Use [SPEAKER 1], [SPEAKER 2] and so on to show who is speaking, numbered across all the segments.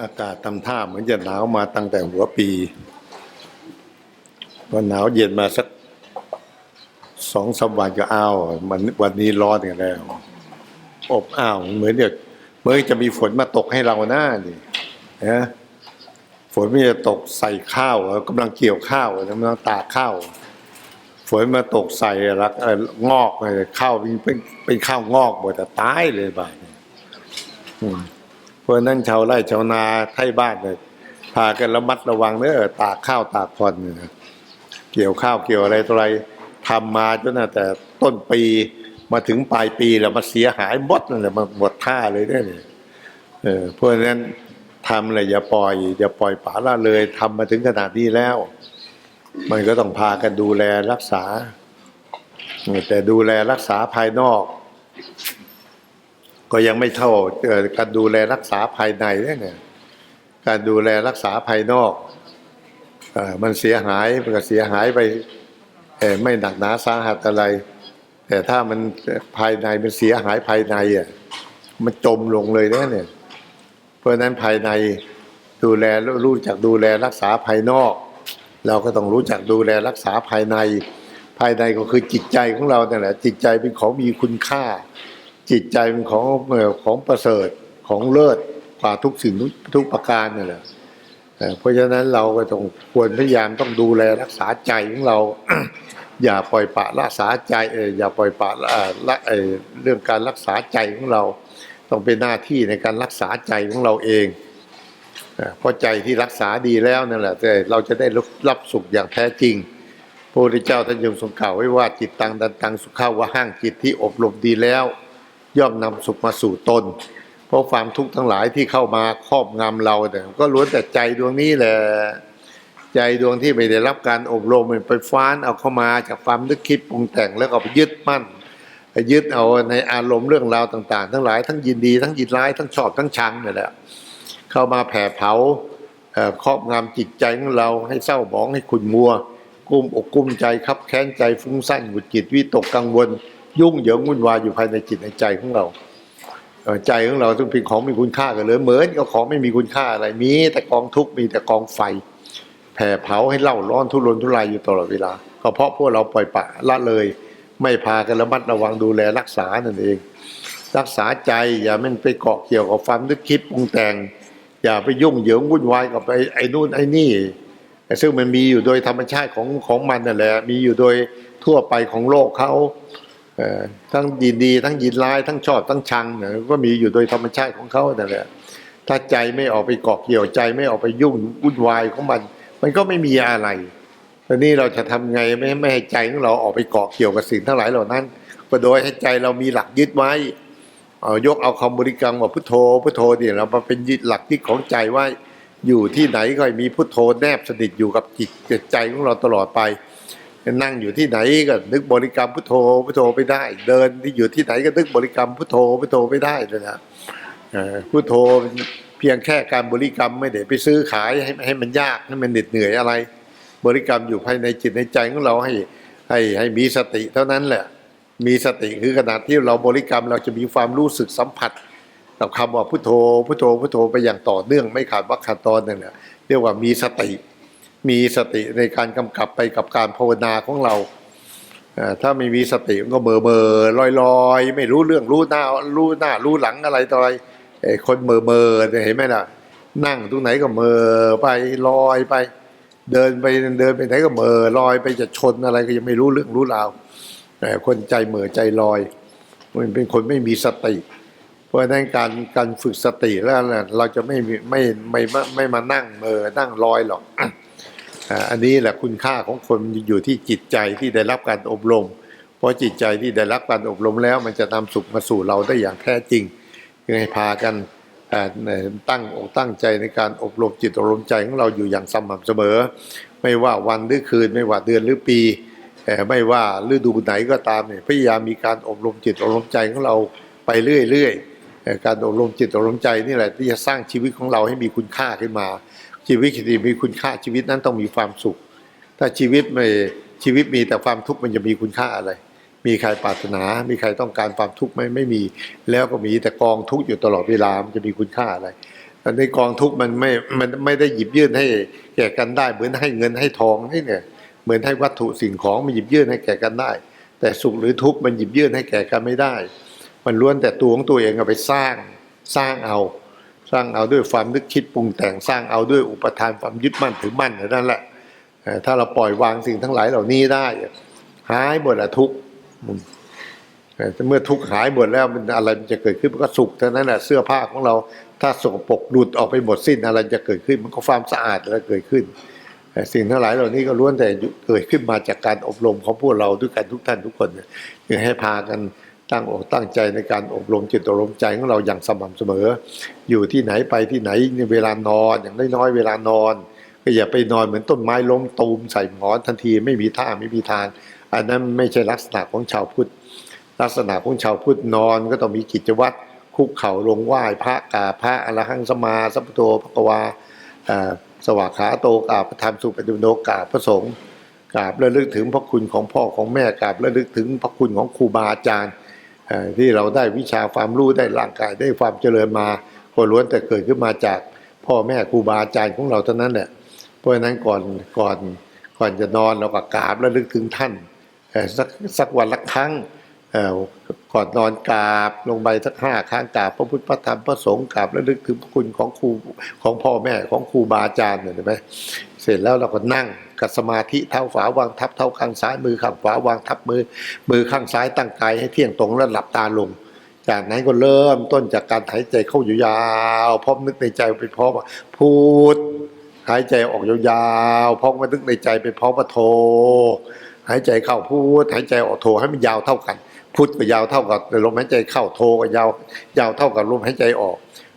[SPEAKER 1] อากาศทำท่าเหมือนจะหนาวมาตั้งแต่หัวปีพอหนาวเย็นมาสักสองสามวันก็อ้าวมันวันนี้ร้อนกันแล้ว อบอ้าวเหมือนเดี๋ยวเมื่อจะมีฝนมาตกให้เราหน้านี่นะฝนไม่จะตกใส่ข้าวกำลังเกี่ยวข้าวกำลังตากข้าวฝนมาตกใส่รักงอกเลยข้าวเป็นเป็นข้าวงอกหมดแต่ตายเลยบ่ายนี้อืม เพราะนั้นชาวไร่ชาวนาไทยบ้านเนี่ยพากันระมัดระวังเนอตากข้าวตากผ่อนเกี่ยวข้าวเกี่ยวอะไรตัวอะไรทำมาจนแต่ต้นปีมาถึงปลายปีแล้วมาเสียหายหมดนั่นแหละมันหมดท่าเลยเนี่ยเออเพราะฉะนั้นทำอะไรอย่าปล่อย อย่าปล่อยป่าละเลยทำมาถึงขนาดนี้แล้ว มันก็ต้องพากันดูแลรักษา แต่ดูแลรักษาภายนอก ก็ยังไม่เท่าการดูแลรักษาภายในเนี่ยการดูแลรักษาภายนอกอมันเสียหายมันก็เสียหายไปเอ่ไม่หนักหนาสาหัสอะไร แต่ถ้ามันภายในมันเสียหายภายในอะมันจมลงเลยนะเนี่ย เพราะฉะนั้นภายในดูแลรู้จักดูแลรักษาภายนอก เราก็ต้องรู้จักดูแลรักษาภายใน ภายในก็คือจิตใจของเราเนี่ยแหละจิตใจเป็นของมีคุณค่า จิตใจเป็นของของประเสริฐของเลิศกว่าทุกสิ่งทุกประการนี่แหละเพราะฉะนั้นเราก็ต้องควรพยายามต้องดูแลรักษาใจของเรา อย่าปล่อยปละละสาใจอย่าปล่อยปะละเรื่องการรักษาใจของเรา ต้องเป็นหน้าที่ในการรักษาใจของเราเองเพราะใจที่รักษาดีแล้วนั่นแหละแต่เราจะได้รับสุขอย่างแท้จริงพระพุทธเจ้าท่านยงทรงกล่าวไว้ว่าจิตตังดันตังสุขาวะห้างจิตที่อบรมดีแล้ว ย่อมนำสุขมาสู่ตน เพราะความทุกข์ทั้งหลายที่เข้ามาครอบงำเราเนี่ยก็ล้วนแต่ใจดวงนี้แหละใจดวงที่ไม่ได้รับการอบรมมันไปฟ้านเอาเข้ามาจากความนึกคิดปรุงแต่งแล้วก็ไปยึดมั่นไปยึดเอาในอารมณ์เรื่องราวต่าง ๆ ทั้งหลายทั้งยินดีทั้งยินร้ายทั้งชอบทั้งชังนี่แหละเข้ามาแผ่เผาครอบงำจิตใจของเราให้เศร้าหมองให้ขุ่นมัว กุ้มอกกุ้มใจครับแค้นใจฟุ้งซ่านหงุดหงิดวิตกกังวล ยุ่งเหยิงวุ่นวายอยู่ภายในจิตในใจของเราใจของเราต้องเป็นของมีคุณค่ากันเลยเหมือนกับของไม่มีคุณค่าอะไรมีแต่กองทุกข์มีแต่กองไฟ แผ่เผาให้เล่าร้อนทุรนทุรายอยู่ตลอดเวลาก็เพราะพวกเราปล่อยปะละเลย ไม่พากันระมัดระวังดูแลรักษานั่นเอง รักษาใจอย่ามันไปเกาะเกี่ยวกับความนึกคิดปรุงแต่ง อย่าไปยุ่งเหยิงวุ่นวายกับไอ้ไอ้นู่นไอ้นี่ ซึ่งมันมีอยู่โดยธรรมชาติของของมันนั่นแหละมีอยู่โดยทั่วไปของโลกเขา ทั้งยินดีทั้งยินร้ายทั้งชอบทั้งชังเนี่ยก็มีอยู่โดยธรรมชาติของเขานั่แหละถ้าใจไม่ออกไปเกาะเกี่ยวใจไม่ออกไปยุ่งวุ่นวายของมัน มันก็ไม่มีอะไรตอนนี้เราจะทำไงไม่ไม่ให้ใจของเราออกไปเกาะเกี่ยวกับสิ่งทั้งหลายเหล่านั้นก็โดยให้ใจเรามีหลักยึดไว้เอายกเอาคำบริกรรมว่าพุทโธพุทโธเนี่ยเรามาเป็นยึดหลักยึดของใจว่าอยู่ที่ไหนก็มีพุทโธแนบสนิทอยู่กับจิตใจของเราตลอดไป นั่งอยู่ที่ไหนก็นึกบริกรรมพุทโธพุทโธไปได้ เดินที่อยู่ที่ไหนก็นึกบริกรรมพุทโธพุทโธไปได้เลยนะพุทโธเพียงแค่การบริกรรมไม่ได้ไปซื้อขายให้ให้มันยากให้มันเหน็ดเหนื่อยอะไร บริกรรมอยู่ภายในจิตในใจของเราให้ให้ให้มีสติเท่านั้นแหละ มีสติคือขณะที่เราบริกรรมเราจะมีความรู้สึกสัมผัส กับคำว่าพุทโธพุทโธพุทโธไปอย่างต่อเนื่องไม่ขาดวักขาดตอนนั่นแหละเรียกว่ามีสติ มีสติในการกำกับไปกับการภาวนาของเรา ถ้าไม่มีสติมันก็เบอเบอลอยลอยไม่รู้เรื่องรู้หน้ารู้หน้ารู้หลังอะไรต่ออะไรคนเบอเบอเนี่ยเห็นไหมล่ะ นั่งตรงไหนก็เมอไปลอยไป เดินไปเดินไปไหนก็เมอลอยไปจะชนอะไรก็ยังไม่รู้เรื่องรู้ราวแต่คนใจเหม่อใจลอย มันเป็นคนไม่มีสติ เพราะฉะนั้นการการฝึกสติแล้วเราจะไม่มีไม่ไม่ไม่ไม่มานั่งเหม่อนั่งลอยหรอก อันนี้แหละคุณค่าของคนอยู่ที่จิตใจที่ได้รับการอบรม เพราะจิตใจที่ได้รับการอบรมแล้ว มันจะนำสุขมาสู่เราได้อย่างแท้จริงจึงให้พากันตั้งอกตั้งใจในการอบรมจิตอบรมใจของเราอยู่อย่างสม่ำเสมอ ไม่ว่าวันหรือคืน ไม่ว่าเดือนหรือปี ไม่ว่าฤดูไหนก็ตามเนี่ยพยายามมีการอบรมจิตอบรมใจของเราไปเรื่อยๆการอบรมจิตอบรมใจนี่แหละที่จะสร้างชีวิตของเราให้มีคุณค่าขึ้นมา ชีวิตที่มีคุณค่าชีวิตนั้นต้องมีความสุข ถ้าชีวิตไม่ชีวิตมีแต่ความทุกข์มันจะมีคุณค่าอะไร มีใครปรารถนา มีใครต้องการความทุกข์ไหมไม่มี แล้วก็มีแต่กองทุกข์อยู่ตลอดเวลามันจะมีคุณค่าอะไรอันนี้กองทุกข์มันไม่ มันไม่ได้หยิบยื่นให้แก่กันได้ เหมือนให้เงินให้ทองนี่เนี่ยเหมือนให้วัตถุสิ่งของมันหยิบยื่นให้แก่กันได้ แต่สุขหรือทุกข์มันหยิบยื่นให้แก่กันไม่ได้ มันล้วนแต่ตัวของตัวเองเอาไปสร้างสร้างเอา สร้างเอาด้วยความนึกคิดปรุงแต่งสร้างเอาด้วยอุปทานความยึดมั่นถือมั่นนั่นแหละถ้าเราปล่อยวางสิ่งทั้งหลายเหล่านี้ได้ หายหมดอะทุกข์เมื่อทุกข์หายหมดแล้วมันอะไรมันจะเกิดขึ้นมันก็สุขเท่านั้นแหละเสื้อผ้าของเราถ้าสกปรกหลุดออกไปหมดสิ้นอะไรจะเกิดขึ้นมันก็ความสะอาดแล้วเกิดขึ้นสิ่งทั้งหลายเหล่านี้ก็ล้วนแต่เกิดขึ้นมาจากการอบรมของพวกเราด้วยกันทุกท่านทุกคนเนี่ยจึงให้พากัน ตั้งอกตั้งใจในการอบรมจิตอบรมใจของเราอย่างสม่ำเสมอ อยู่ที่ไหนไปที่ไหนเวลานอนอย่างน้อยๆเวลานอนก็อย่าไปนอนเหมือนต้นไม้ล้มตูมใส่หมอนทันทีไม่มีท่าไม่มีทางอันนั้นไม่ใช่ลักษณะของชาวพุทธลักษณะของชาวพุทธนอนก็ต้องมีกิจวัตรคุกเข่าลงไหว้พระกาพระอรหังสมาสัพโตภควาสวากขาโตกาพระธรรมสุปฏิโนกาพระสงฆ์กราบระลึกถึงพระคุณของพ่อของแม่กราบระลึกถึงพระคุณของครูบาอาจารย์ ที่เราได้วิชาความรู้ได้ร่างกายได้ความเจริญมาก็ล้วนแต่เกิดขึ้นมาจากพ่อแม่ครูบาอาจารย์ของเราเท่านั้นแหละเพราะฉะนั้นก่อนก่อนก่อนจะนอนเราก็กราบระลึกถึงท่านสักสักวันละครั้งก่อนนอนกราบลงไปสักห้าครั้งกราบพระพุทธพระธรรมพระสงฆ์กราบและลึกถึงคุณของครูของพ่อแม่ของครูบาอาจารย์เห็นไหมเสร็จแล้วเราก็นั่ง กับสมาธิเท้าฝาวางทับเท้าข้างซ้ายมือข้างขวาวางทับมือ มือข้างซ้ายตั้งกายให้เที่ยงตรงแล้วหลับตาลง จากนั้นก็เริ่มต้นจากการหายใจเข้าอยู่ยาวพร้อมนึกในใจไปพร้อมว่าพูดหายใจออกยาวๆพร้อมมานึกในใจไปพร้อมว่าโทหายใจเข้าพูดหายใจออกโทให้มันยาวเท่ากันพุทก็ยาวเท่ากับลมหายใจเข้าโทก็ยาวยาวเท่ากับลมหายใจออก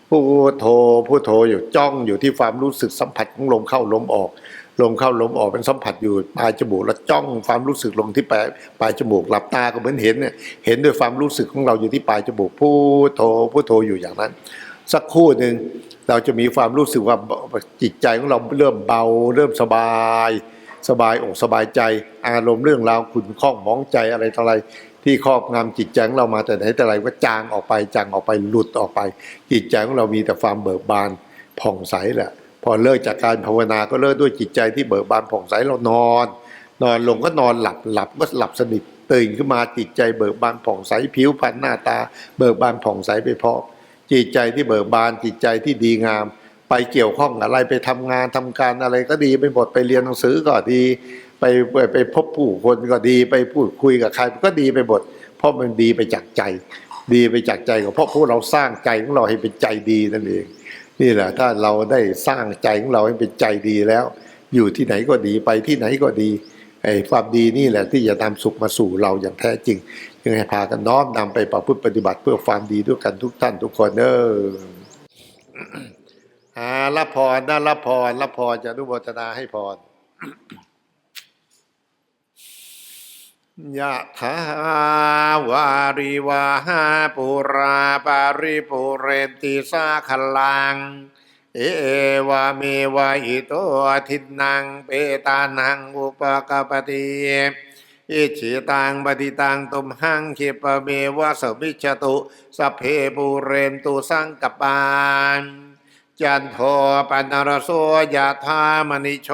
[SPEAKER 1] พูดโทพูดโทอยู่จ้องอยู่ที่ความรู้สึกสัมผัสของลมเข้าลมออก ลมเข้าลมออกเป็นสัมผัสอยู่ปลายจมูกแล้วจ้องความรู้สึกลงที่ปลายปลายจมูกหลับตาก็เหมือนเห็นเนี่ยเห็นด้วยความรู้สึกของเราอยู่ที่ปลายจมูกพูดโทพูดโทอยู่อย่างนั้น สักครู่หนึ่งเราจะมีความรู้สึกว่าจิตใจของเราเริ่มเบา เริ่มสบาย สบายอกสบายใจ อารมณ์เรื่องราวขุ่นข้องมองใจอะไรต่ออะไรที่ครอบงำจิตใจของเรามาแต่ไหนแต่ไรก็จางออกไปจางออกไปหลุดออกไป จิตใจของเรามีแต่ความเบิกบานผ่องใสแหละ พอเลิกจากการภาวนาก็เลิกด้วยจิตใจที่เบิกบานผ่องใสเรานอน นอนลงก็นอนหลับหลับก็หลับสนิทตื่นขึ้นมาจิตใจเบิกบานผ่องใสผิวพรรณหน้าตา เบิกบานผ่องใสไปเพราะจิตใจที่เบิกบานจิตใจที่ดีงาม ไปเกี่ยวข้องอะไรไปทำงานทำการอะไรก็ดีไปหมดไปเรียนหนังสือก็ดี ไปไปไปพบผู้คนก็ดีไปพูดคุยกับใครก็ดีไปหมดเพราะมันดีไปจากใจ ดีไปจากใจก็เพราะพวกเราสร้างใจของเราให้เป็นใจดีนั่นเอง นี่แหละถ้าเราได้สร้างใจของเราให้เป็นใจดีแล้ว อยู่ที่ไหนก็ดีไปที่ไหนก็ดีไอ้ความดีนี่แหละที่จะนำสุขมาสู่เราอย่างแท้จริงยังให้พากันน้อมนำไปประพฤติปฏิบัติเพื่อความดีด้วยกันทุกท่านทุกคนเอออารับพรนะรับพรรับพรจะอนุโมทนาให้พร ยะถาวาริวาหาปุราปาริปุเรนติสาขลัง เอวาเมวะอิโตทินังเปตานังอุปกปปติอิชิตังปฏิตังตุมหังคิปเมวะสมิจตุสเพปุเรนตุสังกปานจันโทปันรโสยะธามณิโช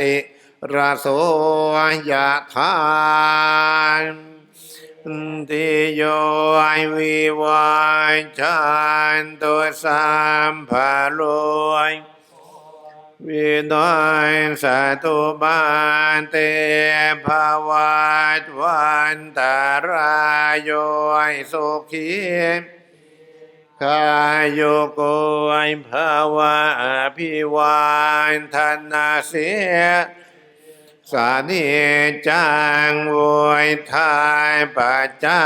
[SPEAKER 1] ติ ราโสยะธามติโยวิวายจันตุสัมภโลยวินัยสตุบานเตภวัตวันตารายโยสุขีกายโยโกไอภาวะอภิวานธนาเสีย สานิจังโวยทายปัจจา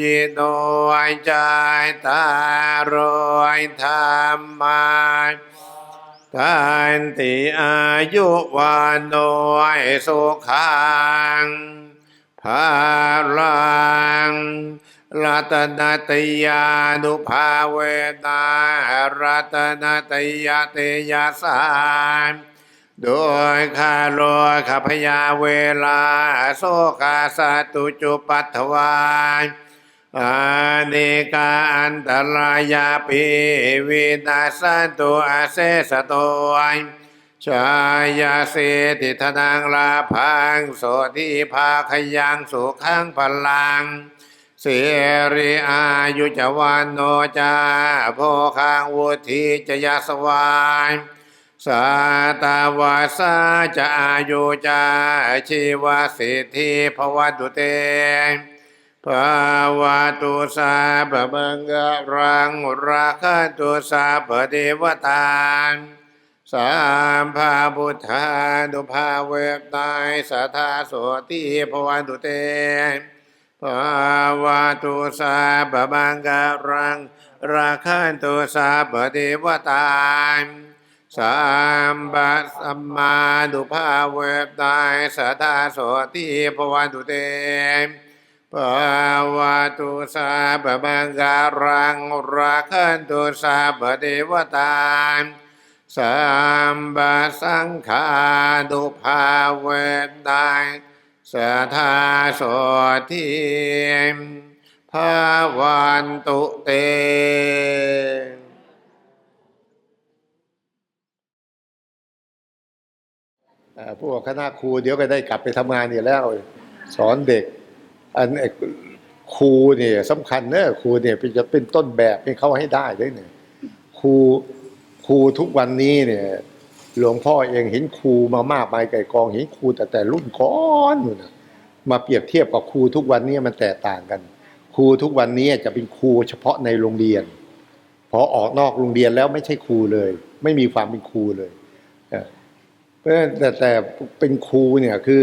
[SPEAKER 1] ยโนยใจตารอยธรรมาทันติอายุวันโนยสุขังภาลังรัตนตยานุภาเวนารัตนตยาเตยาสาน โดยคาโลขพยาเวลา โสกาสตุจุปัตถวาอาเนกาอันตรายาปิวินาสันตุอาเสสโตยชายาเสติธนังลาพังโสทิภาขยังสุขังพลัง เสรีอายุจวันโนจาโพคังวุธิจยสวาย สาตาวาสาจะอายุจาชีวสิทธิภวตุเตภาวตุสาบมังกรังราคันตุสาปเดวตาสามภาพุทธานุภาเวกตายสัทธาโสติภวันตุเตภาวตุสาบบังกรังราคันตุสาบเดวตา สามบัสสัมมาดุภาเวตายสัทธาโสติภวันตุเตภาวะตุสาบบังการังราคันตุสาบเดวตาสามบัสสังขาดุภาเวตายสัทธาโสทิภาวันตุเต พวกคณะครูเดี๋ยวก็ได้กลับไปทำงานอยู่แล้ว สอนเด็ก อันไอ้ครูเนี่ยสำคัญเนอะครูเนี่ยเป็นจะเป็นต้นแบบให้เขาให้ได้ด้วยเนี่ยครูครูทุกวันนี้เนี่ย หลวงพ่อเองเห็นครูมามากมายไก่กองเห็นครูแต่แต่รุ่นก้อนนะมาเปรียบเทียบกับครูทุกวันนี้มันแตกต่างกัน ครูทุกวันนี้จะเป็นครูเฉพาะในโรงเรียน พอออกนอกโรงเรียนแล้วไม่ใช่ครูเลย ไม่มีความเป็นครูเลย เพราะฉะนั้นแต่แต่เป็นครูเนี่ยคือ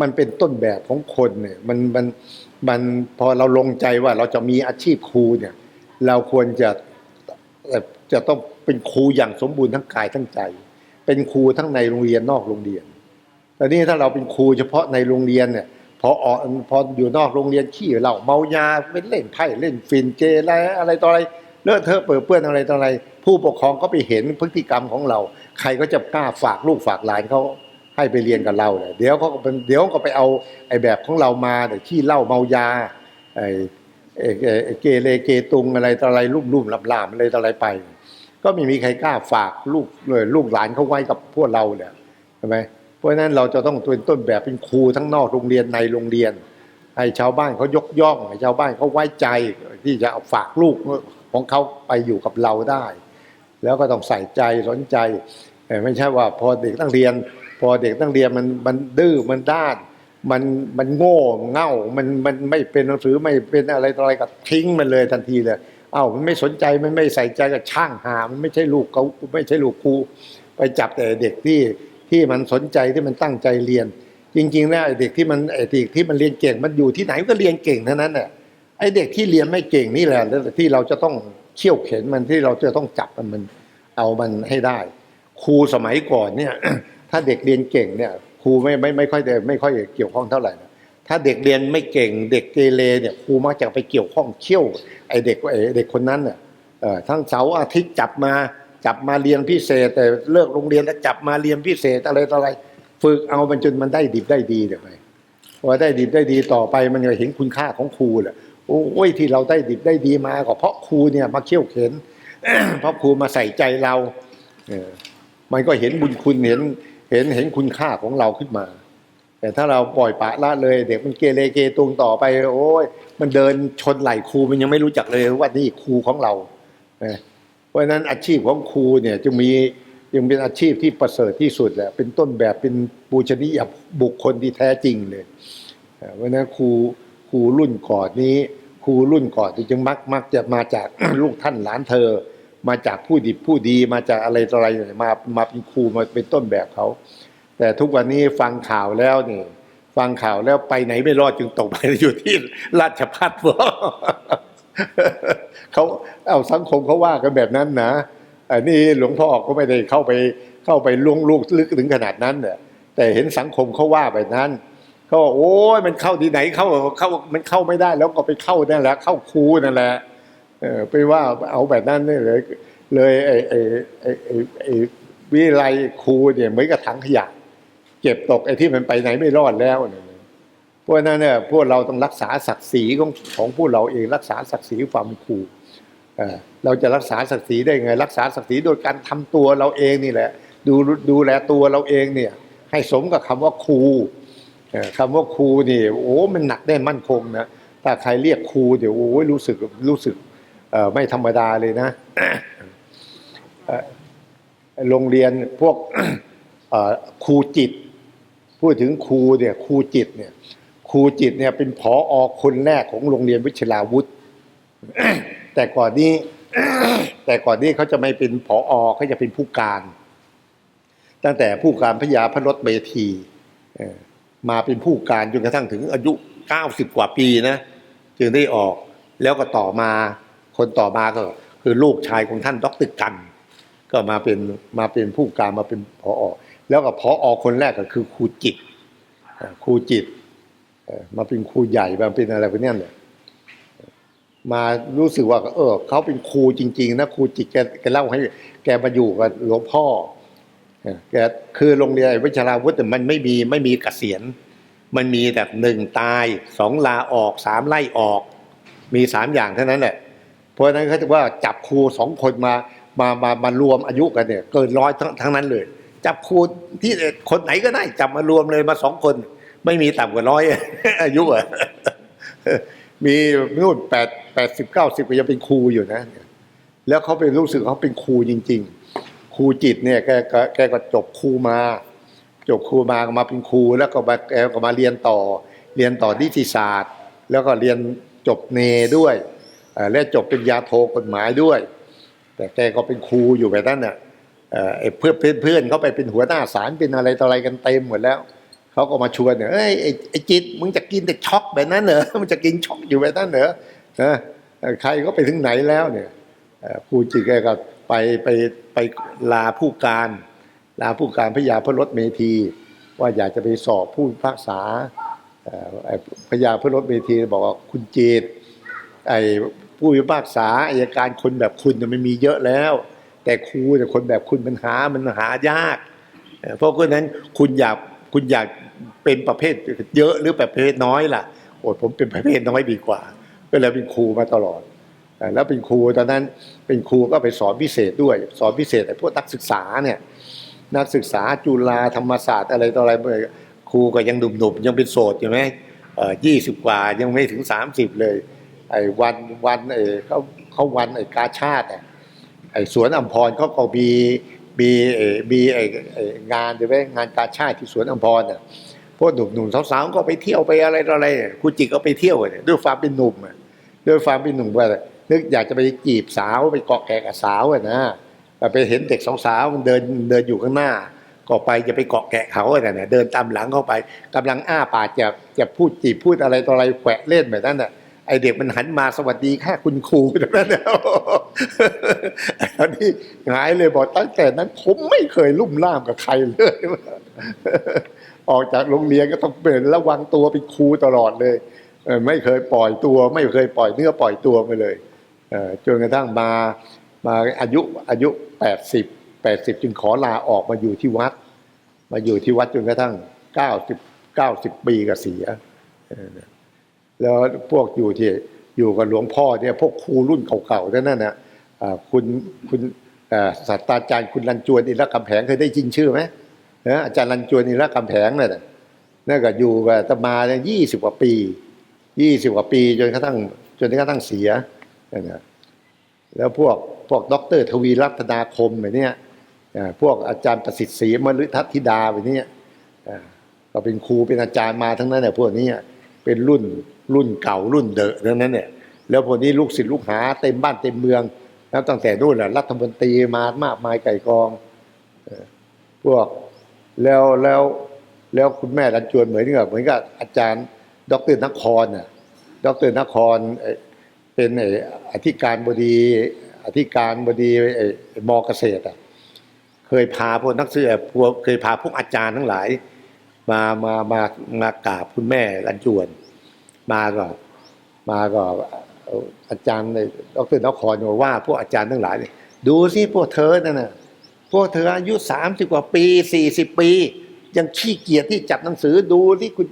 [SPEAKER 1] มันเป็นต้นแบบของคนเนี่ยมันมันมันพอเราลงใจว่าเราจะมีอาชีพครูเนี่ย เราควรจะจะต้องเป็นครูอย่างสมบูรณ์ทั้งกายทั้งใจ เป็นครูทั้งในโรงเรียนนอกโรงเรียนแต่นี่ถ้าเราเป็นครูเฉพาะในโรงเรียนเนี่ยพอออกพออยู่นอกโรงเรียนขี้เหล้าเมายาเป็นเล่นไพ่เล่นฟินเกอะไรอะไรต่ออะไรเลอะเทอะเปื้อนเปื้อนอะไรต่ออะไร ผู้ปกครองก็ไปเห็นพฤติกรรมของเรา ใครก็จะกล้าฝากลูกฝากหลานเขาให้ไปเรียนกับเราเนี่ยเดี๋ยวเขาก็เป็นเดี๋ยวก็ไปเอาไอ้แบบของเรามาแต่ขี้เหล้าเมายาไอ้เกเรเกตุงอะไรต่ออะไรลุ่มลุ่มลำลามอะไรต่ออะไรไป ก็ไม่มีใครกล้าฝากลูกเลยลูกหลานเขาไว้กับพวกเราเนี่ยใช่ไหมเพราะฉะนั้นเราจะต้องเป็นต้นแบบเป็นครูทั้งนอกโรงเรียนในโรงเรียน ให้ชาวบ้านเขายกย่องให้ชาวบ้านเขาไว้ใจที่จะเอาฝากลูกของเขาไปอยู่กับเราได้ แล้วก็ต้องใส่ใจสนใจ เอ่ไม่ใช่ว่าพอเด็กตั้งเรียน พอเด็กตั้งเรียนมันมันดื้อมันด้านมันมันโง่เง่ามันมันไม่เป็นหนังสือไม่เป็นอะไรต่ออะไรก็ทิ้งมันเลยทันทีเลย เอ้ามันไม่สนใจมันไม่ใส่ใจกับช่างหา มันไม่ใช่ลูกเขาไม่ใช่ลูกครูไปจับแต่เด็กที่ที่มันสนใจที่มันตั้งใจเรียน จริงๆแล้วไอ้เด็กที่มันไอ้เด็กที่มันเรียนเก่งมันอยู่ที่ไหนก็เรียนเก่งเท่านั้นแหละไอ้เด็กที่เรียนไม่เก่งนี่แหละที่เราจะต้องเขี่ยวเข็นมันที่เราจะต้องจับมันมันเอามันให้ได้ ครูสมัยก่อนเนี่ยถ้าเด็กเรียนเก่งเนี่ยครูไม่ไม่ไม่ค่อยได้ไม่ค่อยเกี่ยวข้องเท่าไหร่นะถ้าเด็กเรียนไม่เก่ง เด็กเกเรเนี่ยครูมักจะไปเกี่ยวข้องเขี่ยวไอ้เด็กไอ้เด็กคนนั้นเนี่ยทั้งเสาร์อาทิตย์จับมาจับมาเรียนพิเศษ แต่เลิกโรงเรียนแล้วจับมาเรียนพิเศษอะไรต่ออะไร ฝึกเอามันจนมันได้ดิบได้ดีเดี๋ยวไปพอได้ดิบได้ดีต่อไปมันก็เห็นคุณค่าของครูแหละโอ้ยที่เราได้ดิบได้ดีมาก็เพราะครูเนี่ยมาเขี่ยวเข็นเพราะครูมาใส่ใจเราเออ มันก็เห็นบุญคุณเห็นเห็นเห็นคุณค่าของเราขึ้นมา แต่ถ้าเราปล่อยปะละเลย เด็กมันเกเรเกตุงต่อไป โอ้ยมันเดินชนไหล่ครูมันยังไม่รู้จักเลยว่านี่ครูของเราเออเพราะฉะนั้นอาชีพของครูเนี่ยจึงมียังเป็นอาชีพที่ประเสริฐที่สุดแหละเป็นต้นแบบเป็นปูชนียบุคคลที่แท้จริงเลยเพราะฉะนั้นครูครูรุ่นก่อนนี้ ครูรุ่นก่อนที่จึงมักมักจะมาจากลูกท่านหลานเธอ มาจากผู้ดีผู้ดีมาจากอะไรอะไรมามาเป็นครูมาเป็นต้นแบบเขา แต่ทุกวันนี้ฟังข่าวแล้วนี่ฟังข่าวแล้วไปไหนไม่รอดจึงตกไปอยู่ที่ราชพัฒบอกเขาเอาสังคมเขาว่ากันแบบนั้นนะอันนี้หลวงพ่อก็ไม่ได้เข้าไปเข้าไปล่วงลูกลึกถึงขนาดนั้นเนี่ยแต่เห็นสังคมเขาว่าแบบนั้นเขาบอกโอ้ยมันเข้าที่ไหนเข้าเข้ามันเข้าไม่ได้แล้วก็ไปเข้านั่นแหละเข้าครูนั่นแหละ ไปว่าเอาแบบนั้นเลย เลยไอ้ไอ้ไอ้ไอ้ไอวิไลครูเนี่ยเหมือนกับถังขยะเก็บตกไอ้ที่มันไปไหนไม่รอดแล้วเนี่ยเพราะนั้นเนี่ยพวกเราต้องรักษาศักดิ์ศรีของของพวกเราเองรักษาศักดิ์ศรีความครูเออเราจะรักษาศักดิ์ศรีได้ไง รักษาศักดิ์ศรีโดยการทำตัวเราเองนี่แหละ ดูดูแลตัวเราเองเนี่ย ให้สมกับคำว่าครูเอ่อคำว่าครูนี่โอ้มันหนักได้มั่นคงนะถ้าใครเรียกครูเดี๋ยวโอ้ยรู้สึกรู้สึก ไม่ธรรมดาเลยนะโรงเรียนพวกครูจิต พูดถึงครูเนี่ยครูจิตเนี่ยครูจิตเนี่ยเป็นผออคนแรกของโรงเรียนวิชลาวุธ แต่ก่อนนี้แต่ก่อนนี้เขาจะไม่เป็นผออเขาจะเป็นผู้การ ตั้งแต่ผู้การพญาพระรถเบทีมาเป็นผู้การจนกระทั่งถึงอายุเก้าสิบกว่าปีนะ จึงได้ออกแล้วก็ต่อมา คนต่อมาก็คือลูกชายของท่านดรกัน ก็มาเป็นมาเป็นผู้การมาเป็นพออแล้วก็พออคนแรกก็คือครูจิตครูจิตมาเป็นครูใหญ่มาเป็นอะไรพวกเนี้ยเนี่ยมารู้สึกว่าเออเขาเป็นครูจริง ๆ นะครูจิตแกแกเล่าให้ แกมาอยู่กับหลวงพ่อแกคือโรงเรียนวิชาราวุธแต่มันไม่มีไม่มีเกษียณ มันมีแต่หนึ่งตายสองลาออกสามไล่ออก มีสามอย่างเท่านั้นแหละ ราะฉะนั้นเขาจะว่าจับครูสองคนมามามามารวมอายุกันเนี่ย เกินร้อยทั้งทั้งนั้นเลย จับครูที่คนไหนก็ได้จับมารวมเลยมาสองคน ไม่มีต่ำกว่าร้อยอายุอะมีนู่นแปดแปดสิบเก้าสิบก็ยังเป็นครูอยู่นะ แล้วเขาเป็นรู้สึกเขาเป็นครูจริง ๆ ครูจิตเนี่ยแกแกก็จบครูมา จบครูมาก็มาเป็นครูแล้วก็มาแกก็มาเรียนต่อ เรียนต่อนิติศาสตร์ แล้วก็เรียนจบเนด้วย และจบเป็นยาโทกฎหมายด้วย แต่แกก็เป็นครูอยู่แบบนั้นน่ะเอ่อไอ้เพื่อนเพื่อนเพื่อนเขาไปเป็นหัวหน้าศาลเป็นอะไรต่ออะไรกันเต็มหมดแล้วเขาก็มาชวนเนี่ยเอ้ยไอ้ไอ้จิตมึงจะกินแต่ช็อกแบบนั้นเหรอมึงจะกินช็อกอยู่แบบนั้นเหรอะใครก็ไปถึงไหนแล้วเนี่ยครูจิตแกก็ไปไปไปลาผู้การ ลาผู้การพยาพระรถเมธี ว่าอยากจะไปสอบผู้พิพากษาพยาพระรถเมธีบอกว่าคุณจิตไอ้ ผู้พิพากษาอายการคนแบบคุณมันมีเยอะแล้ว แต่ครูเนี่คนแบบคุณมันหามันหายาก เพราะฉะนั้นคุณอยากคุณอยากเป็นประเภทเยอะหรือประเภทน้อยล่ะโอ้ผมเป็นประเภทน้อยดีกว่า ก็เลยเป็นครูมาตลอด แล้วเป็นครูตอนนั้นเป็นครูก็ไปสอนพิเศษด้วย สอนพิเศษไอ้พวกนักศึกษาเนี่ยนักศึกษาจุฬาธรรมศาสตร์อะไรต่ออะไรครูก็ยังหนุ่มๆยังเป็นโสดอยู่ไหมยี่สิบกว่ายังไม่ถึงสามสิบเลย ไอ้วันวันไอ้เขาเขาวันไอ้กาชาติไอ้สวนอัมพรเขาก็มีมีไอ้มีไอ้งานใช่ไหมงานกาชาติที่สวนอัมพรอะพวกหนุ่มๆสาวๆก็ไปเที่ยวไปอะไรต่ออะไรครูจิกก็ไปเที่ยวเนี่ยด้วยความเป็นหนุ่มอะด้วยความเป็นหนุ่มว่านึกอยากจะไปจีบสาวไปเกาะแกะกับสาวนะแต่ไปเห็นเด็กสาวๆมันเดินเดินอยู่ข้างหน้า ก็ไปจะไปเกาะแกะเขาอะเนี่ยเดินตามหลังเข้าไปกำลังอ้าปากจะจะพูดจีบพูดอะไรต่ออะไรแขวะเล่นแบบนั้นน่ะ ไอเด็กมันหันมาสวัสดีค่ะคุณครูแบบนั้นน่ะอันนี้หายเลยบอกตั้งแต่นั้นผมไม่เคยลุ่มล่ามกับใครเลย ออกจากโรงเรียนก็ต้องเป็นระวังตัวเป็นครูตลอดเลยไม่เคยปล่อยตัว ไม่เคยปล่อยเนื้อปล่อยตัวไปเลยจนกระทั่งมามาอายุอายุแปดสิบแปดสิบจึงขอลาออกมาอยู่ที่วัด มาอยู่ที่วัดจนกระทั่งเก้าสิบเก้าสิบปีก็เสียเแล้วพวกอยู่ที่อยู่กับหลวงพ่อเนี่ยพวกครูรุ่นเก่าๆนั่นน่ะอ่าคุณคุณศาสตราจารย์คุณรันจวนอินทรกำแพงเคยได้ยินชื่อไหมนะอาจารย์รันจวนอินทรกำแพงนั่นน่ะนั่นก็อยู่กับตมาเนี่ยยี่สิบกว่าปียี่สิบกว่าปีจนกระทั่งจนกระทั่งเสียนั่นนะแล้วพวกพวกด็อกเตอร์ทวีรัตนาคมแบบเนี้ยพวกอาจารย์ประสิทธิ์ศรีมฤทัศธิดาแบบเนี้ยก็เป็นครูเป็นอาจารย์มาทั้งนั้นเนี่ยพวกนี้ เป็นรุ่นรุ่นเก่ารุ่นเดอะทั้งนั้นเนี่ยแล้วพวกนี้ลูกศิษย์ลูกหาเต็มบ้านเต็มเมืองแล้วตั้งแต่นู่นแหละรัฐมนตรีมามากมายไก่กองพวกแล้วแล้วแล้วคุณแม่รันจวนเหมือนกับเหมือนกับอาจารย์ ดรนครน่ะดรนครเอ่อเป็นอธิการบดีอธิการบดีมอเกษตรอะเคยพาพวกนักศึกษาพวกเคยพาพวกอาจารย์ทั้งหลาย มามามามากราบคุณแม่รันจวน มาก็มาก็อาจารย์ในดรนครบอกว่าพวกอาจารย์ทั้งหลายเนี่ยดูสิพวกเธอนั่นน่ะพวกเธออายุสามสิบกว่าปีสี่สิบปี ยังขี้เกียจที่จับหนังสือดูที่คุณ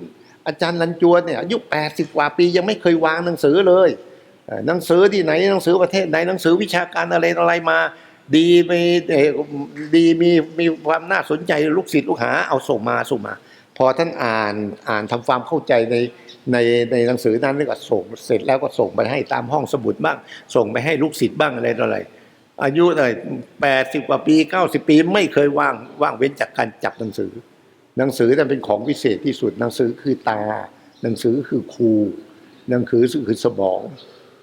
[SPEAKER 1] อาจารย์ลันจวนเนี่ยอายุแปดสิบกว่าปียังไม่เคยวางหนังสือเลยหนังสือที่ไหนหนังสือประเทศไหนหนังสือวิชาการอะไรอะไรมา ดีมีดีมีมีความน่าสนใจลูกศิษย์ลูกหาเอาส่งมาส่งมา พอท่านอ่านอ่านทำความเข้าใจในในในหนังสือนั้นแล้วก็ส่งเสร็จแล้วก็ส่งไปให้ตามห้องสมุดบ้าง ส่งไปให้ลูกศิษย์บ้างอะไรต่ออะไร อายุเลยแปดสิบกว่าปีเก้าสิบปีไม่เคยว่างว่างเว้นจากการจับหนังสือ หนังสือนั้นเป็นของวิเศษที่สุดหนังสือคือตา หนังสือคือครูหนังสือคือสมอง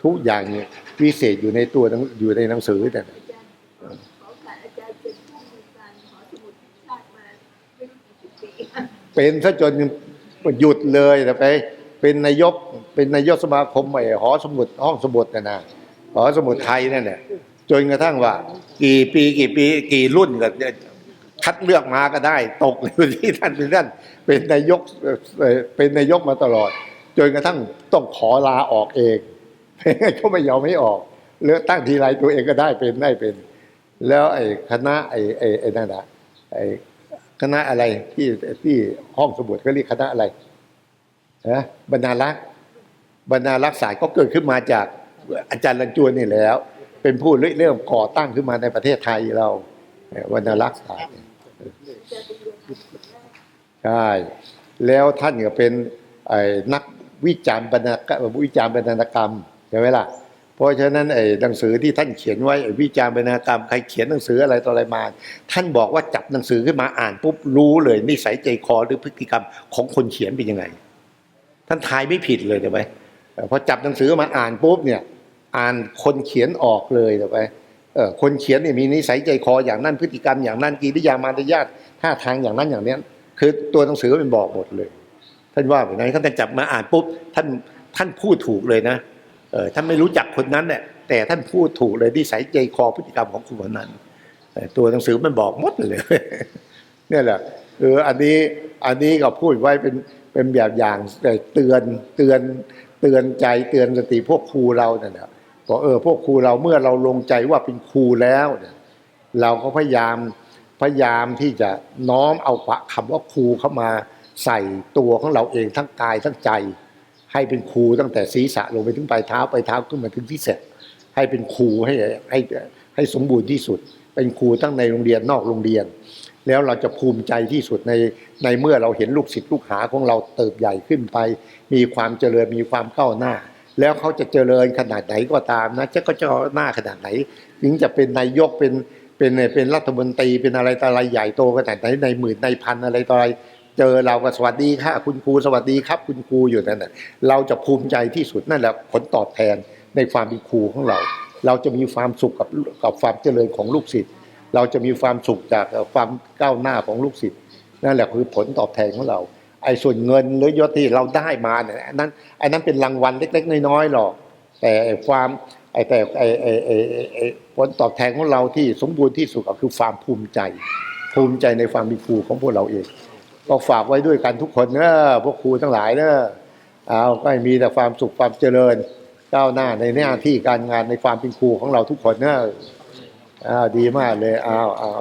[SPEAKER 1] ทุกอย่างเนี่ยวิเศษอยู่ในตัวอยู่ในหนังสือแต่
[SPEAKER 2] อาจารย์ขอขาดอาจารย์เป็นผู้มีการหอสมุดแห่งชาติมาไม่รู้กี่สิบปี
[SPEAKER 1] เป็นซะจนหยุดเลยแต่ไป เป็นนายกเป็นนายกสมาคมไอ้หอสมุดห้องสมุดนะนะหอสมุดไทยนั่นแหละจนกระทั่งว่า กี่ปีกี่ปีกี่รุ่นก็คัดเลือกมาก็ได้ ตกอยู่ที่ท่านเป็นท่านเป็นนายกเป็นนายกมาตลอด จนกระทั่งต้องขอลาออกเองก็ไม่ยอมไม่ออกเลือกตั้งทีไรตัวเองก็ได้เป็นได้เป็น แล้วไอ้คณะไอ้ไอ้ไอ้นั่นนะไอ้ คณะอะไรที่ที่ห้องสมุดเขาเรียกคณะอะไรนะบรรณารักษ์บรรณารักษ์ศาสตร์ก็เกิดขึ้นมาจากอาจารย์ลันจวนนี่แล้ว เป็นผู้เริ่มก่อตั้งขึ้นมาในประเทศไทยเราบรรณารักษ์ศาสตร์เนี่ย
[SPEAKER 2] อาย
[SPEAKER 1] ใช่แล้วท่านก็เป็นนักวิจารณ์บรรณากวิจารณ์บรรณกรรมใช่ไหมล่ะ เพราะฉะนั้นไอ้หนังสือที่ท่านเขียนไว้ไอ้วิจารณ์บรรณกรรมใครเขียนหนังสืออะไรต่ออะไรมา ท่านบอกว่าจับหนังสือขึ้นมาอ่านปุ๊บรู้เลยนิสัยใจคอหรือพฤติกรรมของคนเขียนเป็นยังไง ท่านทายไม่ผิดเลยเดี๋ยวไปพอจับหนังสือมาอ่านปุ๊บเนี่ย อ่านคนเขียนออกเลยเดี๋ยวไปเออคนเขียนเนี่ยมีนิสัยใจคออย่างนั้นพฤติกรรมอย่างนั้นกิริยามารยาทท่าทางอย่างนั้นอย่างนี้คือตัวหนังสือเป็นบอกหมดเลย ท่านว่าแบบนั้นท่านจับมาอ่านปุ๊บท่านท่านพูดถูกเลยนะ ท่านไม่รู้จักคนนั้นเนี่ยแต่ท่านพูดถูกเลยนิสัยใจคอพฤติกรรมของคนคนนั้นตัวหนังสือมันบอกหมดเลยเนี่ยแหละเอออันนี้อันนี้ก็พูดไว้เป็นเป็นแบบอย่างแต่เตือนเตือนเตือนใจเตือนสติพวกครูเราเนี่ยนะบอกเออพวกครูเราเมื่อเราลงใจว่าเป็นครูแล้วเนี่ยเราก็พยายามพยายามที่จะน้อมเอาคำว่าครูเข้ามาใส่ตัวของเราเองทั้งกายทั้งใจ ให้เป็นครูตั้งแต่ศีรษะลงไปถึงปลายเท้าปลายเท้าขึ้นมาถึงที่เสร็จให้เป็นครูให้ให้ให้สมบูรณ์ที่สุด เป็นครูทั้งในโรงเรียนนอกโรงเรียน แล้วเราจะภูมิใจที่สุดในในเมื่อเราเห็นลูกศิษย์ลูกหาของเราเติบใหญ่ขึ้นไป มีความเจริญมีความก้าวหน้า แล้วเขาจะเจริญขนาดไหนก็ตามนะจะก็จะก้าหน้าขนาดไหนถึงจะเป็นนายกเป็นเป็นเป็นรัฐมนตรีเป็นอะไรต่ออะไรใหญ่โตขนาดไหนในหมื่นในพันอะไรต่ออะไร เจอเราก็สวัสดีค่ะ คุณครูสวัสดีครับ คุณครูอยู่นั่นน่ะเราจะภูมิใจที่สุดนั่นแหละผลตอบแทนในความเป็นครูของเรา เราจะมีความสุขกับกับความเจริญของลูกศิษย์เราจะมีความสุขจากความก้าวหน้าของลูกศิษย์นั่นแหละคือผลตอบแทนของเรา ไอ้ส่วนเงินหรือยศที่เราได้มาเนี่ยนั้นไอันนั้นเป็นรางวัลเล็ก ๆ น้อยๆหรอก แต่ความไอ้แต่ไอ้ไอ้ไอ้ไอ้ไอ้ผลตอบแทนของเราที่สมบูรณ์ที่สุดก็คือความภูมิใจ ภูมิใจในความเป็นครูของพวกเราเอง ก็ฝากไว้ด้วยกันทุกคนเนอะพวกครูทั้งหลายเนอะเอาก็ให้มีแต่ความสุขความเจริญก้าวหน้าในหน้าที่การงานในความเป็นครูของเราทุกคนเนอะอ้าวดีมากเลยอ้าวอ้าว